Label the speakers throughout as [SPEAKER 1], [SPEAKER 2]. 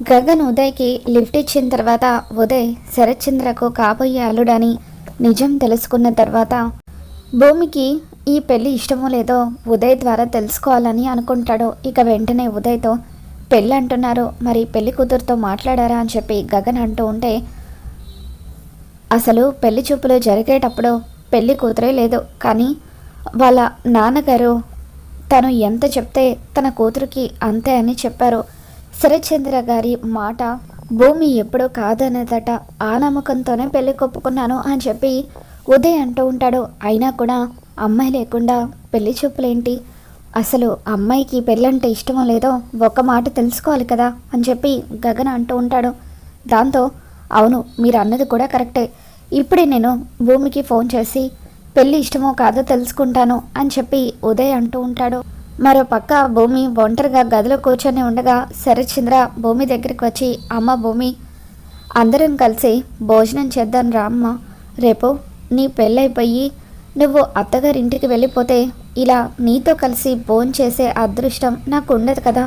[SPEAKER 1] Gagan ఉదయ్కి lift ఇచ్చిన తర్వాత ఉదయ్ శరత్చంద్రకు కాబోయే అల్లుడని నిజం తెలుసుకున్న తర్వాత భూమికి ఈ పెళ్ళి ఇష్టమో లేదో ఉదయ్ ద్వారా తెలుసుకోవాలని అనుకుంటాడు. ఇక వెంటనే ఉదయ్తో పెళ్ళి అంటున్నారు మరి పెళ్ళి కూతురుతో మాట్లాడారా? అని చెప్పి గగన్ అంటూ ఉంటే అసలు పెళ్ళి చూపులు జరిగేటప్పుడు పెళ్ళి కూతురే లేదు. కానీ వాళ్ళ నాన్నగారు తను ఎంత చెప్తే తన కూతురికి అంతే అని చెప్పారు. శరత్చంద్ర గారి మాట భూమి ఎప్పుడో కాదనేదట ఆ నమ్మకంతోనే పెళ్ళి కొప్పుకున్నాను అని చెప్పి ఉదయ్ అంటూ ఉంటాడు. అయినా కూడా అమ్మాయి లేకుండా పెళ్ళి చూపులేంటి? అసలు అమ్మాయికి పెళ్ళంటే ఇష్టమో లేదో ఒక మాట తెలుసుకోవాలి కదా అని చెప్పి గగన్ అంటూ ఉంటాడు. దాంతో అవును మీరు అన్నది కూడా కరెక్టే. ఇప్పుడే నేను భూమికి ఫోన్ చేసి పెళ్ళి ఇష్టమో కాదో తెలుసుకుంటాను అని చెప్పి ఉదయ్ అంటూ ఉంటాడు. మరో పక్క భూమి ఒంటరిగా గదిలో కూర్చొని ఉండగా శరత్చంద్ర భూమి దగ్గరికి వచ్చి అమ్మ భూమి అందరం కలిసి భోజనం చేద్దాం రా అమ్మ రేపు నీ పెళ్ళైపోయి నువ్వు అత్తగారింటికి వెళ్ళిపోతే ఇలా నీతో కలిసి భోజనం చేసే అదృష్టం నాకు ఉండదు కదా.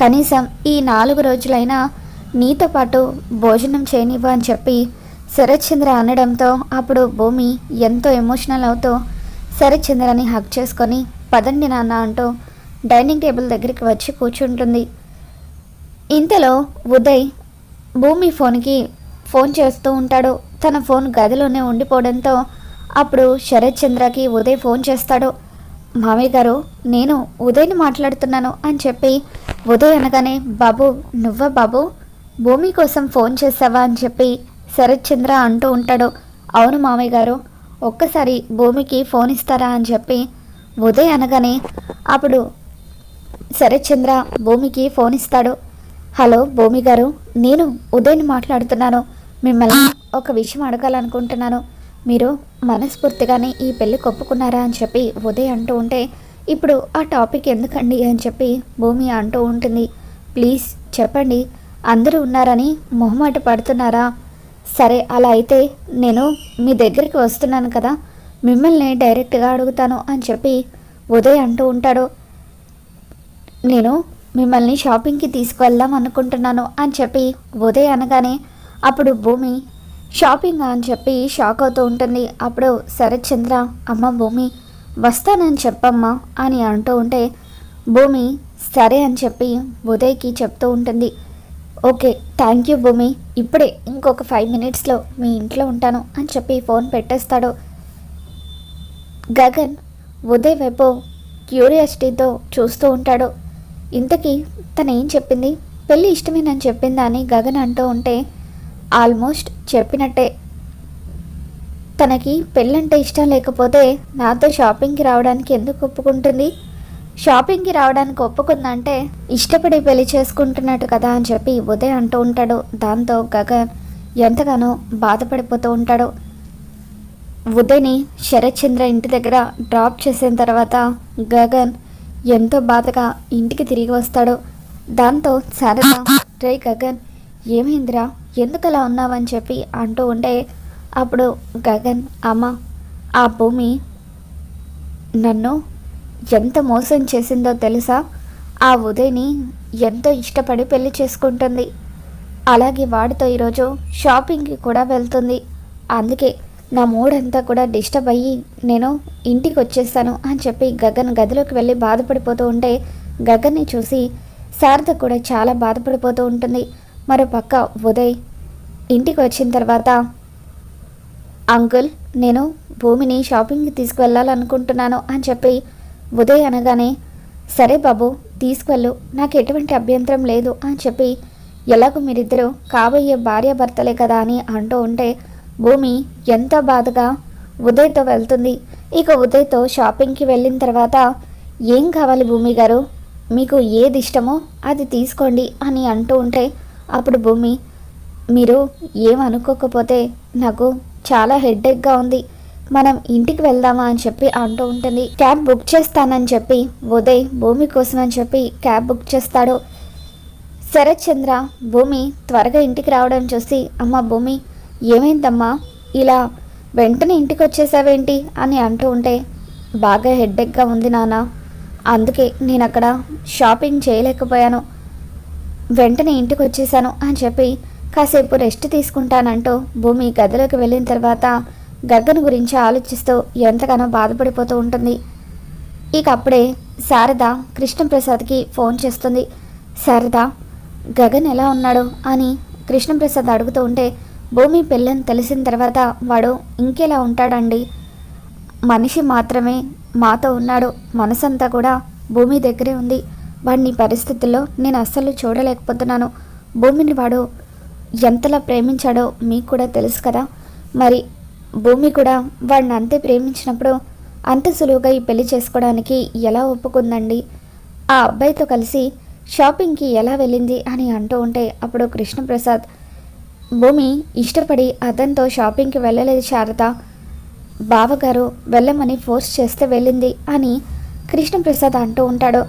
[SPEAKER 1] కనీసం ఈ నాలుగు రోజులైనా నీతో పాటు భోజనం చేయనివ్వు అని చెప్పి శరత్చంద్ర అనడంతో అప్పుడు భూమి ఎంతో ఎమోషనల్ అవుతూ శరత్చంద్రని హక్ చేసుకొని పదండి నాన్న అంటూ డైనింగ్ టేబుల్ దగ్గరికి వచ్చి కూర్చుంటుంది. ఇంతలో ఉదయ్ భూమి ఫోన్కి ఫోన్ చేస్తూ ఉంటాడు. తన ఫోన్ గదిలోనే ఉండిపోవడంతో అప్పుడు శరత్ చంద్రకి ఉదయ్ ఫోన్ చేస్తాడు. మామయ్య గారు నేను ఉదయ్ని మాట్లాడుతున్నాను అని చెప్పి ఉదయ్ అనగానే బాబు నువ్వా బాబు? భూమి కోసం ఫోన్ చేసావా? అని చెప్పి శరత్ చంద్ర అంటూ ఉంటాడు. అవును మామయ్య గారు ఒక్కసారి భూమికి ఫోన్ ఇస్తారా? అని చెప్పి ఉదయ్ అనగానే అప్పుడు శరత్చంద్ర భూమికి ఫోన్ ఇస్తాడు. హలో భూమి గారు నేను ఉదయ్ని మాట్లాడుతున్నాను. మిమ్మల్ని ఒక విషయం అడగాలనుకుంటున్నాను. మీరు మనస్ఫూర్తిగానే ఈ పెళ్ళి కొప్పుకున్నారా అని చెప్పి ఉదయ్ అంటూ ఉంటే ఇప్పుడు ఆ టాపిక్ ఎందుకండి? అని చెప్పి భూమి అంటూ ఉంటుంది. ప్లీజ్ చెప్పండి. అందరూ ఉన్నారని మొహమాట పడుతున్నారా? సరే అలా అయితే నేను మీ దగ్గరికి వస్తున్నాను కదా. మిమ్మల్ని డైరెక్ట్గా అడుగుతాను అని చెప్పి ఉదయ్ అంటూ ఉంటాడు. నేను మిమ్మల్ని షాపింగ్కి తీసుకువెళ్దాం అనుకుంటున్నాను అని చెప్పి ఉదయ్ అనగానే అప్పుడు భూమి షాపింగ్ అని చెప్పి షాక్ అవుతూ ఉంటుంది. అప్పుడు శరత్ చంద్ర అమ్మ భూమి వస్తానని చెప్పమ్మా అని అంటూ ఉంటే భూమి సరే అని చెప్పి ఉదయ్కి చెప్తూ ఉంటుంది. ఓకే థ్యాంక్ యూ భూమి ఇప్పుడే ఇంకొక ఫైవ్ మినిట్స్లో మీ ఇంట్లో ఉంటాను అని చెప్పి ఫోన్ పెట్టేస్తాడు. గగన్ ఉదయ్ వైపు క్యూరియాసిటీతో చూస్తూ ఉంటాడు. ఇంతకీ తను ఏం చెప్పింది? పెళ్ళి ఇష్టమేనని చెప్పిందా అని గగన్ అంటూ ఉంటే ఆల్మోస్ట్ చెప్పినట్టే. తనకి పెళ్ళంటే ఇష్టం లేకపోతే నాతో షాపింగ్కి రావడానికి ఎందుకు ఒప్పుకుంటుంది? షాపింగ్కి రావడానికి ఒప్పుకుందంటే ఇష్టపడి పెళ్ళి చేసుకుంటున్నట్టు కదా అని చెప్పి ఉదయ్ అంటూ ఉంటాడు. దాంతో గగన్ ఎంతగానో బాధపడిపోతూ ఉంటాడు. ఉదయ్ని శరత్చంద్ర ఇంటి దగ్గర డ్రాప్ చేసిన తర్వాత గగన్ ఎంతో బాధగా ఇంటికి తిరిగి వస్తాడు. దాంతో శారద రే గగన్ ఏమైందిరా? ఎందుకు అలా ఉన్నావని చెప్పి అంటూ ఉంటే అప్పుడు గగన్ అమ్మ ఆ భూమి నన్ను ఎంత మోసం చేసిందో తెలుసా? ఆ ఉదయ్ని ఎంతో ఇష్టపడి పెళ్ళి చేసుకుంటుంది. అలాగే వాడితో ఈరోజు షాపింగ్కి కూడా వెళ్తుంది. అందుకే నా మూడ్ అంతా కూడా డిస్టర్బ్ అయ్యి నేను ఇంటికి వచ్చేస్తాను అని చెప్పి గగన్ గదిలోకి వెళ్ళి బాధపడిపోతూ ఉంటే గగన్ని చూసి శారద కూడా చాలా బాధపడిపోతూ ఉంటుంది. మరో పక్క ఉదయ్ ఇంటికి వచ్చిన తర్వాత అంకుల్ నేను భూమిని షాపింగ్కి తీసుకువెళ్ళాలనుకుంటున్నాను అని చెప్పి ఉదయ్ అనగానే సరే బాబు తీసుకువెళ్ళు. నాకు ఎటువంటి అభ్యంతరం లేదు అని చెప్పి ఎలాగో మీరిద్దరూ కాబోయే భార్యాభర్తలే కదా అని అంటూ ఉంటే భూమి ఎంతో బాధగా ఉదయ్తో వెళ్తుంది. ఇక ఉదయ్తో షాపింగ్కి వెళ్ళిన తర్వాత ఏం కావాలి భూమి గారు? మీకు ఏది ఇష్టమో అది తీసుకోండి అని అంటూ ఉంటే అప్పుడు భూమి మీరు ఏమనుకోకపోతే నాకు చాలా హెడ్ఏక్గా ఉంది. మనం ఇంటికి వెళ్దామా అని చెప్పి అంటూ ఉంటుంది. క్యాబ్ బుక్ చేస్తానని చెప్పి ఉదయ్ భూమి కోసం అని చెప్పి క్యాబ్ బుక్ చేస్తాడు. శరత్ చంద్ర భూమి త్వరగా ఇంటికి రావడం చూసి అమ్మ భూమి ఏమైందమ్మా? ఇలా వెంటనే ఇంటికి వచ్చేసావేంటి అని అంటూ ఉంటే బాగా హెడ్ఏక్గా ఉంది నాన్న. అందుకే నేను అక్కడ షాపింగ్ చేయలేకపోయాను. వెంటనే ఇంటికి వచ్చేసాను అని చెప్పి కాసేపు రెస్ట్ తీసుకుంటానంటూ భూమి గదిలోకి వెళ్ళిన తర్వాత గగ్గను గురించి ఆలోచిస్తూ ఎంతగానో బాధపడిపోతూ ఉంటుంది. ఇక అప్పుడే శారద కృష్ణప్రసాద్కి ఫోన్ చేస్తుంది. శారద గగన్ ఎలా ఉన్నాడు? అని కృష్ణప్రసాద్ అడుగుతూ ఉంటే భూమి పెళ్ళని తెలిసిన తర్వాత వాడు ఇంకెలా ఉంటాడండి? మనిషి మాత్రమే మాతో ఉన్నాడు. మనసంతా కూడా భూమి దగ్గరే ఉంది. వాడిని పరిస్థితుల్లో నేను అస్సలు చూడలేకపోతున్నాను. భూమిని వాడు ఎంతలా ప్రేమించాడో మీకు కూడా తెలుసు కదా. మరి భూమి కూడా వాడిని అంతే ప్రేమించినప్పుడు అంత సులువుగా ఈ పెళ్ళి చేసుకోవడానికి ఎలా ఒప్పుకుందండి? ఆ అబ్బాయితో కలిసి షాపింగ్కి ఎలా వెళ్ళింది అని అంటూ ఉంటే అప్పుడు కృష్ణప్రసాద్ భూమి ఇష్టపడి అతనితో షాపింగ్కి వెళ్ళలేదు శారద. బావగారు వెళ్ళమని ఫోర్స్ చేస్తే వెళ్ళింది అని కృష్ణప్రసాద్ అంటూ ఉంటాడు.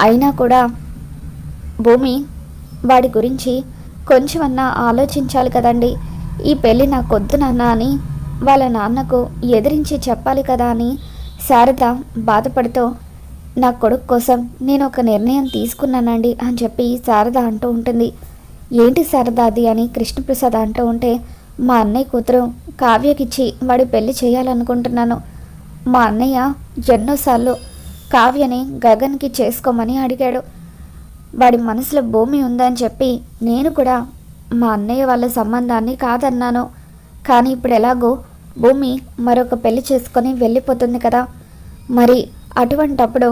[SPEAKER 1] అయినా కూడా భూమి వాడి గురించి కొంచెమన్నా ఆలోచించాలి కదండి. ఈ పెళ్ళి నాకొద్దు నాన్న అని వాళ్ళ నాన్నకు ఎదిరించి చెప్పాలి కదా అని శారద బాధపడుతూ నా కొడుకు కోసం నేను ఒక నిర్ణయం తీసుకున్నానండి అని చెప్పి శారద అంటూ ఉంటుంది. ఏంటి శారదాది అని కృష్ణప్రసాద్ అంటూ ఉంటే మా అన్నయ్య కూతురు కావ్యకిచ్చి వాడి పెళ్ళి చేయాలనుకుంటున్నాను. మా అన్నయ్య ఎన్నోసార్లు కావ్యని గగన్కి చేసుకోమని అడిగాడు. వాడి మనసులో భూమి ఉందని చెప్పి నేను కూడా మా అన్నయ్య వాళ్ళ సంబంధాన్ని కాదన్నాను. కానీ ఇప్పుడు ఎలాగో భూమి మరొక పెళ్ళి చేసుకొని వెళ్ళిపోతుంది కదా. మరి అటువంటప్పుడు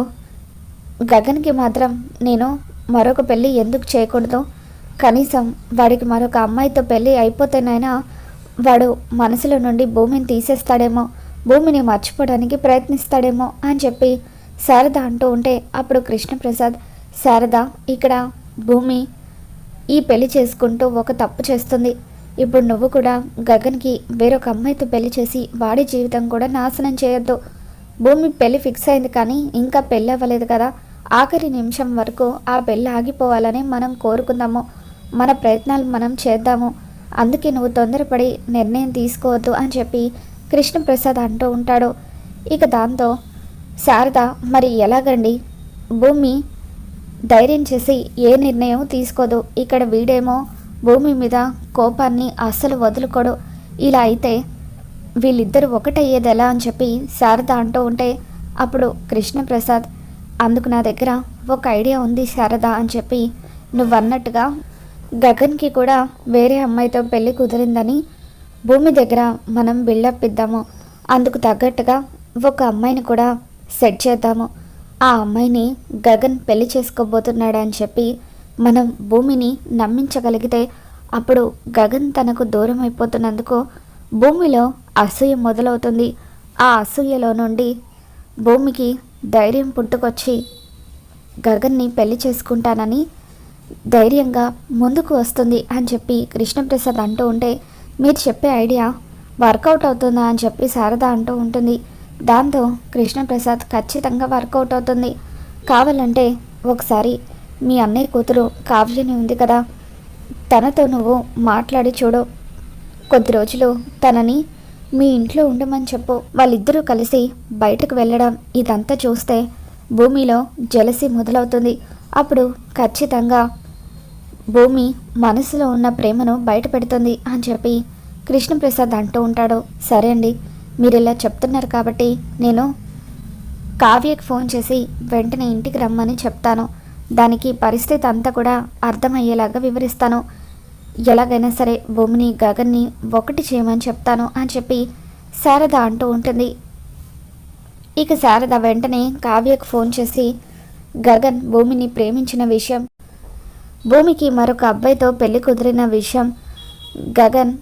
[SPEAKER 1] గగన్కి మాత్రం నేను మరొక పెళ్ళి ఎందుకు చేయకూడదు? కనీసం వాడికి మరొక అమ్మాయితో పెళ్ళి అయిపోతేనైనా వాడు మనసులో నుండి భూమిని తీసేస్తాడేమో భూమిని మర్చిపోవడానికి ప్రయత్నిస్తాడేమో అని చెప్పి శారద అంటూ ఉంటే అప్పుడు కృష్ణప్రసాద్ శారద ఇక్కడ భూమి ఈ పెళ్ళి చేసుకుంటూ ఒక తప్పు చేస్తుంది. ఇప్పుడు నువ్వు కూడా గగన్కి వేరొక అమ్మాయితో పెళ్ళి చేసి వాడి జీవితం కూడా నాశనం చేయొద్దు. భూమి పెళ్ళి ఫిక్స్ అయింది కానీ ఇంకా పెళ్ళి అవ్వలేదు కదా. ఆఖరి నిమిషం వరకు ఆ పెళ్ళి ఆగిపోవాలని మనం కోరుకుందాము. మన ప్రయత్నాలు మనం చేద్దాము. అందుకే నువ్వు తొందరపడి నిర్ణయం తీసుకోవద్దు అని చెప్పి కృష్ణప్రసాద్ అంటూ ఉంటాడు. ఇక దాంతో శారద మరి ఎలాగండి? భూమి ధైర్యం చేసి ఏ నిర్ణయం తీసుకోదు. ఇక్కడ వీడేమో భూమి మీద కోపాన్ని అస్సలు వదులుకోడు. ఇలా అయితే వీళ్ళిద్దరు ఒకటయ్యేది ఎలా అని చెప్పి శారద అంటూ ఉంటే అప్పుడు కృష్ణప్రసాద్ అందుకు నా దగ్గర ఒక ఐడియా ఉంది శారద అని చెప్పి నువ్వన్నట్టుగా గగన్కి కూడా వేరే అమ్మాయితో పెళ్ళి కుదిరిందని భూమి దగ్గర మనం బిల్డప్ ఇద్దాము. అందుకు తగ్గట్టుగా ఒక అమ్మాయిని కూడా సెట్ చేద్దాము. ఆ అమ్మాయిని గగన్ పెళ్ళి చేసుకోబోతున్నాడు అని చెప్పి మనం భూమిని నమ్మించగలిగితే అప్పుడు గగన్ తనకు దూరం అయిపోతున్నందుకు భూమిలో అసూయ మొదలవుతుంది. ఆ అసూయలో నుండి భూమికి ధైర్యం పుట్టుకొచ్చి గగన్ని పెళ్ళి చేసుకుంటానని ధైర్యంగా ముందుకు వస్తుంది అని చెప్పి కృష్ణప్రసాద్ అంటూ ఉంటే మీరు చెప్పే ఐడియా వర్కౌట్ అవుతుందా అని చెప్పి శారద అంటూ ఉంటుంది. దాంతో కృష్ణప్రసాద్ ఖచ్చితంగా వర్కౌట్ అవుతుంది. కావాలంటే ఒకసారి మీ అన్నయ్య కూతురు కావ్యని ఉంది కదా తనతో నువ్వు మాట్లాడి చూడు. కొద్ది రోజులు తనని మీ ఇంట్లో ఉండమని చెప్పు. వాళ్ళిద్దరూ కలిసి బయటకు వెళ్ళడం ఇదంతా చూస్తే భూమిలో జలసి మొదలవుతుంది. అప్పుడు ఖచ్చితంగా భూమి మనసులో ఉన్న ప్రేమను బయట పెడుతుంది అని చెప్పి కృష్ణప్రసాద్ అంటూ ఉంటాడు. సరే అండి మీరు ఇలా చెప్తున్నారు కాబట్టి నేను కావ్యకి ఫోన్ చేసి వెంటనే ఇంటికి రమ్మని చెప్తాను. దానికి పరిస్థితి అంతా కూడా అర్థమయ్యేలాగా వివరిస్తాను. ఎలాగైనా సరే భూమిని గగన్ని ఒకటి చేయమని చెప్తాను అని చెప్పి శారద అంటూ ఉంటుంది. ఇక శారద వెంటనే కావ్యకు ఫోన్ చేసి గగన్ భూమిని ప్రేమించిన విషయం భూమికి మరొక అబ్బాయితో పెళ్ళి కుదిరిన విషయం గగన్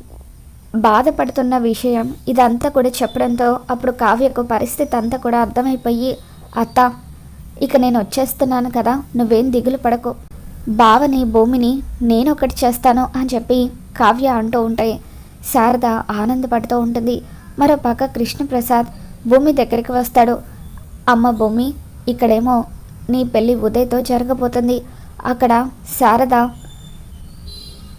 [SPEAKER 1] బాధపడుతున్న విషయం ఇదంతా కూడా చెప్పడంతో అప్పుడు కావ్యకు పరిస్థితి అంతా కూడా అర్థమైపోయి అత్త ఇక నేను వచ్చేస్తున్నాను కదా నువ్వేం దిగులు పడకు. బావని భూమిని నేను ఒకటి చేస్తాను అని చెప్పి కావ్య అంటూ ఉంటాయి శారద ఆనందపడుతూ ఉంటుంది. మరో పక్క కృష్ణప్రసాద్ భూమి దగ్గరికి వస్తాడు. అమ్మ భూమి ఇక్కడేమో నీ పెళ్ళి ఉదయ్తో జరగబోతుంది. అక్కడ శారద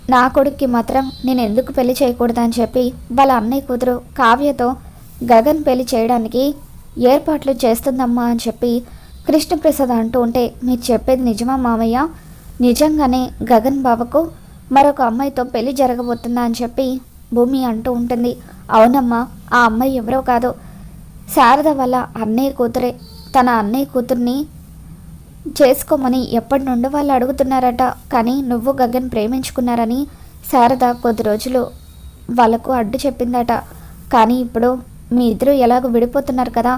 [SPEAKER 1] నా కొడుక్కి మాత్రం నేను ఎందుకు పెళ్ళి చేయకూడదని చెప్పి వాళ్ళ అన్నయ్య కూతురు కావ్యతో గగన్ పెళ్ళి చేయడానికి ఏర్పాట్లు చేస్తుందమ్మా అని చెప్పి కృష్ణప్రసాద్ అంటూ ఉంటే మీరు చెప్పేది నిజమా మామయ్య? నిజంగానే గగన్ బావకు మరొక అమ్మాయితో పెళ్ళి జరగబోతుందా అని చెప్పి భూమి అంటూ ఉంటుంది. అవునమ్మా ఆ అమ్మాయి ఎవరో కాదు. శారద వల్ల అన్నయ్య కూతురే. తన అన్నయ్య కూతుర్ని చేసుకోమని ఎప్పటి నుండో వాళ్ళు అడుగుతున్నారట. కానీ నువ్వు గగన్ ప్రేమించుకున్నారని శారద కొద్ది రోజులు వాళ్ళకు అడ్డు చెప్పిందట. కానీ ఇప్పుడు మీ ఇద్దరు ఎలాగో విడిపోతున్నారు కదా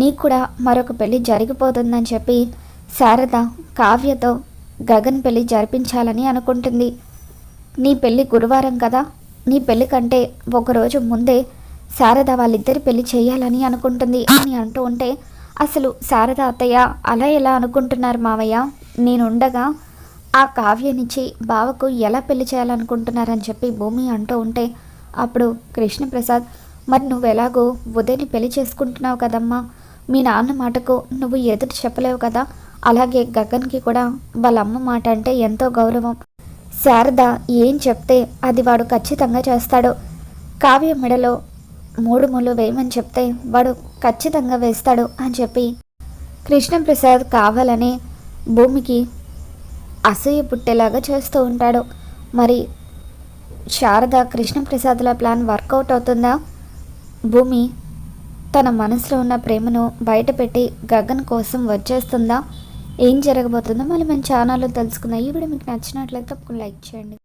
[SPEAKER 1] నీకు కూడా మరొక పెళ్ళి జరిగిపోతుందని చెప్పి శారద కావ్యతో గగన్ పెళ్ళి జరిపించాలని అనుకుంటుంది. నీ పెళ్ళి గురువారం కదా నీ పెళ్ళి కంటే ఒకరోజు ముందే శారద వాళ్ళిద్దరి పెళ్ళి చేయాలని అనుకుంటుంది అని అంటూ ఉంటే అసలు శారద అత్తయ్య అలా ఎలా అనుకుంటున్నారు మావయ్య? నేనుండగా ఆ కావ్యనిచ్చి బావకు ఎలా పెళ్ళి చేయాలనుకుంటున్నారని చెప్పి భూమి అంటూ ఉంటే అప్పుడు కృష్ణప్రసాద్ మరి నువ్వు ఎలాగో ఉదయని పెళ్ళి చేసుకుంటున్నావు కదమ్మా? మీ నాన్న మాటకు నువ్వు ఎదురు చెప్పలేవు కదా? అలాగే గగన్కి కూడా వాళ్ళ అమ్మ మాట అంటే ఎంతో గౌరవం. శారద ఏం చెప్తే అది వాడు ఖచ్చితంగా చేస్తాడు. కావ్య మెడలో మూడు ముళ్ళు వేయమని చెప్తే వాడు ఖచ్చితంగా వేస్తాడు అని చెప్పి కృష్ణప్రసాద్ కావాలని భూమికి అసూయ పుట్టేలాగా చేస్తూ ఉంటాడు. మరి శారద కృష్ణప్రసాద్ల ప్లాన్ వర్కౌట్ అవుతుందా? భూమి తన మనసులో ఉన్న ప్రేమను బయటపెట్టి గగన్ కోసం వచ్చేస్తుందా? ఏం జరగబోతుందో మళ్ళీ మన ఛానల్లో తెలుసుకుందాం. ఈ వీడియో మీకు నచ్చినట్లయితే తప్పకుండా లైక్ చేయండి.